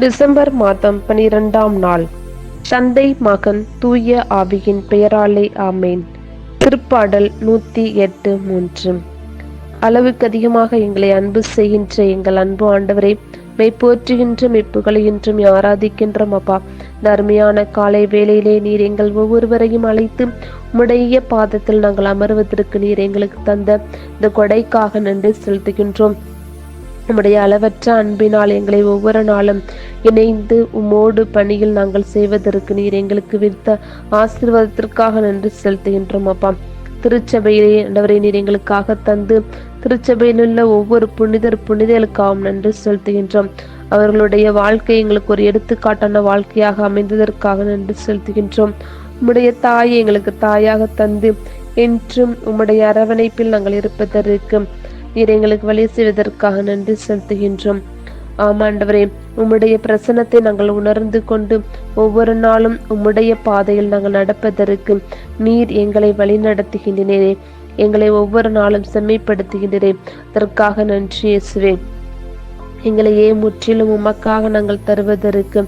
December மாதம் பனிரெண்டாம் நாள். தந்தை மகன் தூய ஆவியின் பெயராலே ஆமேன். திருப்பாடல் நூத்தி எட்டு மூன்று. அளவுக்கு அதிகமாக எங்களை அன்பு செய்கின்ற எங்கள் அன்பு ஆண்டவரை மெய் போற்றுகின்ற மெப்புகளையின்றும் ஆராதிக்கின்றோம் அப்பா. இந்த அருமையான காலை வேளையிலே நீர் எங்கள் ஒவ்வொருவரையும் அழைத்து உம்முடைய பாதத்தில் நாங்கள் அமர்வதற்கு நீர் எங்களுக்கு தந்த இந்த கொடைக்காக நன்றி செலுத்துகின்றோம். உம்முடைய அளவற்ற அன்பினால் எங்களை ஒவ்வொரு நாளும் இணைந்து உம்மோடு பணியில் நாங்கள் செய்வதற்கு நீர் எங்களுக்கு வித்த ஆசீர்வாதத்திற்காக நன்றி செலுத்துகின்றோம் அப்பா. திருச்சபையிலே ஆண்டவரை நீர் எங்களுக்காக தந்து திருச்சபையில் உள்ள ஒவ்வொரு புனிதர் புனிதர்களுக்காகவும் நன்றி செலுத்துகின்றோம். அவர்களுடைய வாழ்க்கை எங்களுக்கு ஒரு எடுத்துக்காட்டான வாழ்க்கையாக அமைந்ததற்காக நன்றி செலுத்துகின்றோம். உம்முடைய தாயை எங்களுக்கு தாயாக தந்து என்றும் உம்முடைய அரவணைப்பில் நாங்கள் இருப்பதற்கு நீர் எங்களுக்கு வழி செய்வதற்காக நன்றி செலுத்துகின்றோம். ஆமாண்டவரே உம்முடைய பிரசனத்தை நாங்கள் உணர்ந்து கொண்டு ஒவ்வொரு நாளும் உம்முடைய பாதையில் நாங்கள் நடப்பதற்கு நீர் எங்களை வழி நடத்துகின்றனே எங்களை ஒவ்வொரு நாளும் செம்மைப்படுத்துகின்றேன் அதற்காக நன்றி இயேசுவே. எங்களையே முற்றிலும் உமக்காக நாங்கள் தருவதற்கு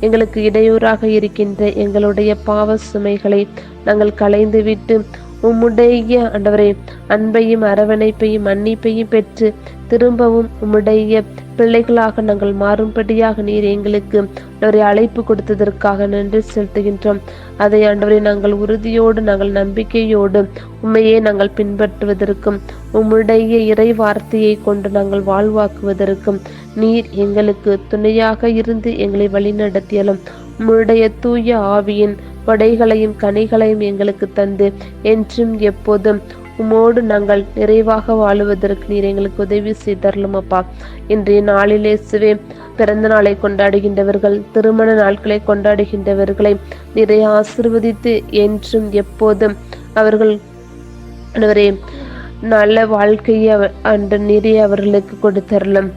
எங்களுக்கு இடையூறாக இருக்கின்ற எங்களுடைய பாவ சுமைகளை நாங்கள் களைந்துவிட்டு உம்முடைய ஆண்டவரே அன்பையும் அரவணைப்பையும் மன்னிப்பையும் பெற்று திரும்பவும் உம்முடைய பிள்ளைகளாக நாங்கள் மாறும்படியாக நீர் எங்களுக்கு ஆண்டவரை அழைப்பு கொடுத்ததற்காக நன்றி செலுத்துகின்றோம். அதை ஆண்டவரை நாங்கள் உறுதியோடு நாங்கள் நம்பிக்கையோடு உண்மையே நாங்கள் பின்பற்றுவதற்கும் உம்முடைய இறை வார்த்தையை கொண்டு நாங்கள் வாழ்வாக்குவதற்கும் நீர் எங்களுக்கு துணையாக இருந்து எங்களை வழிநடத்தியலும் உம்முடைய தூய ஆவியின் கொடைகளையும் கனிகளையும் எங்களுக்கு தந்து என்றும் எப்போதும் உமோடு நாங்கள் நிறைவாக வாழுவதற்கு நீர் எங்களுக்கு உதவி செய்தரலும் அப்பா இன்றைய நாளிலே சிவே பிறந்த நாளை கொண்டாடுகின்றவர்கள் திருமண நாட்களை கொண்டாடுகின்றவர்களை நிறைய ஆசிர்வதித்து என்றும் எப்போதும் அவர்கள் நல்ல வாழ்க்கையை அன்று நிறைய அவர்களுக்கு கொடுத்தரலும்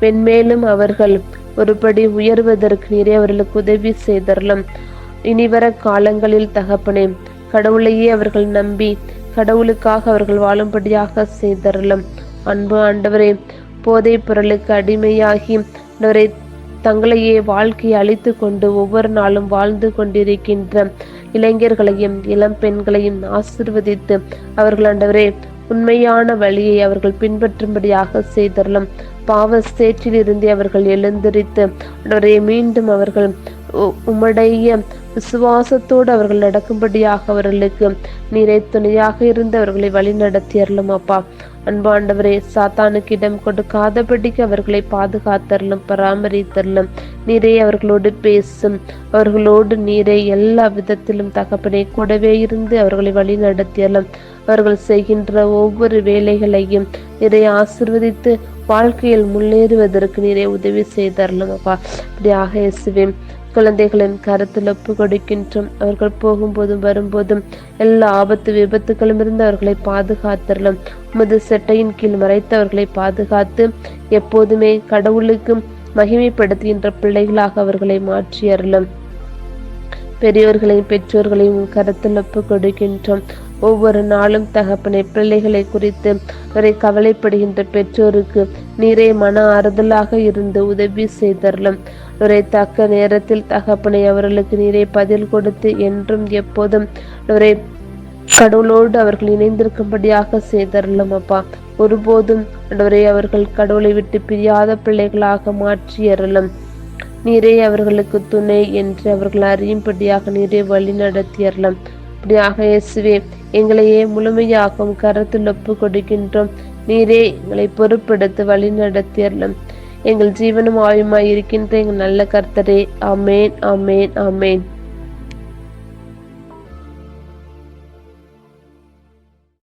மென்மேலும் அவர்கள் ஒருபடி உயர்வதற்கு நிறைய அவர்களுக்கு உதவி செய்தரலும். இனிவர காலங்களில் தகப்பனே கடவுளையே அவர்கள் நம்பி கடவுளுக்காக அவர்கள் வாழும்படியாக செய்தரலும். அன்பு ஆண்டவரே போதை பொருளுக்கு அடிமையாகி ஆண்டவரே தங்களையே வாழ்க்கையை அழித்து கொண்டு ஒவ்வொரு நாளும் வாழ்ந்து கொண்டிருக்கின்ற இளைஞர்களையும் இளம் பெண்களையும் ஆசிர்வதித்து அவர்கள் ஆண்டவரே உண்மையான வழியை அவர்கள் பின்பற்றும்படியாக செய்தரலும். பாவ சேற்றிலிருந்து அவர்கள் எழுந்திரித்து ஆண்டவரே மீண்டும் அவர்கள் உம்முடைய விசுவாசத்தோடு அவர்கள் நடக்கும்படியாக அவர்களுக்கு நீரை துணையாக இருந்து அவர்களை வழி நடத்தியறலும் அப்பா. அன்பாண்டவரே சாத்தானுக்கு இடம் கொடுக்காதபடிக்கு அவர்களை பாதுகாத்தரலும் பராமரித்தரலும் நீரை அவர்களோடு பேசும் அவர்களோடு நீரை எல்லா விதத்திலும் தகப்பனை கூடவே இருந்து அவர்களை வழி நடத்தியலும் அவர்கள் செய்கின்ற ஒவ்வொரு வேலைகளையும் நிறைய ஆசிர்வதித்து வாழ்க்கையில் முன்னேறுவதற்கு நீரே உதவி செய்தரலும் அப்பா இப்படியாக இயேசுவேன் குழந்தைகளின் கருத்தில் ஒப்பு கொடுக்கின்றோம். அவர்கள் போகும்போதும் வரும்போதும் எல்லா ஆபத்து விபத்துகளும் இருந்து அவர்களை பாதுகாத்தரலும் உமது செட்டையின் கீழ் மறைத்து அவர்களை பாதுகாத்து எப்போதுமே கடவுளுக்கு மகிமைப்படுத்துகின்ற பிள்ளைகளாக அவர்களை மாற்றி அருளும் பெரியோர்களையும் பெற்றோர்களையும் கருத்தில் ஒப்பு கொடுக்கின்றோம். ஒவ்வொரு நாளும் தகப்பனை பிள்ளைகளை குறித்து வரை கவலைப்படுகின்ற பெற்றோருக்கு நீரே மன ஆறுதலாக இருந்து உதவி செய்தரலும். நுரை தக்க நேரத்தில் தகப்பனை அவர்களுக்கு நீரை பதில் கொடுத்து என்றும் எப்போதும் நுரை கடவுளோடு அவர்கள் இணைந்திருக்கும்படியாக செய்தரலும் அப்பா. ஒருபோதும் அவரை அவர்கள் கடவுளை விட்டு பிரியாத பிள்ளைகளாக மாற்றி அருளும் நீரே அவர்களுக்கு துணை என்று அவர்கள் அறியும்படியாக நீரே வழி நடத்தியறலாம் இப்படியாக இயேசுவே எங்களையே முழுமையாகவும் கருத்தில் ஒப்பு கொடுக்கின்றோம். நீரே எங்களை பொறுப்பெடுத்து வழி நடத்தியறலாம் எங்கள் ஜீவனும் ஆயுமாய் இருக்கின்ற எங்கள் நல்ல கர்த்தரே. அமேன் அமேன் அமேன்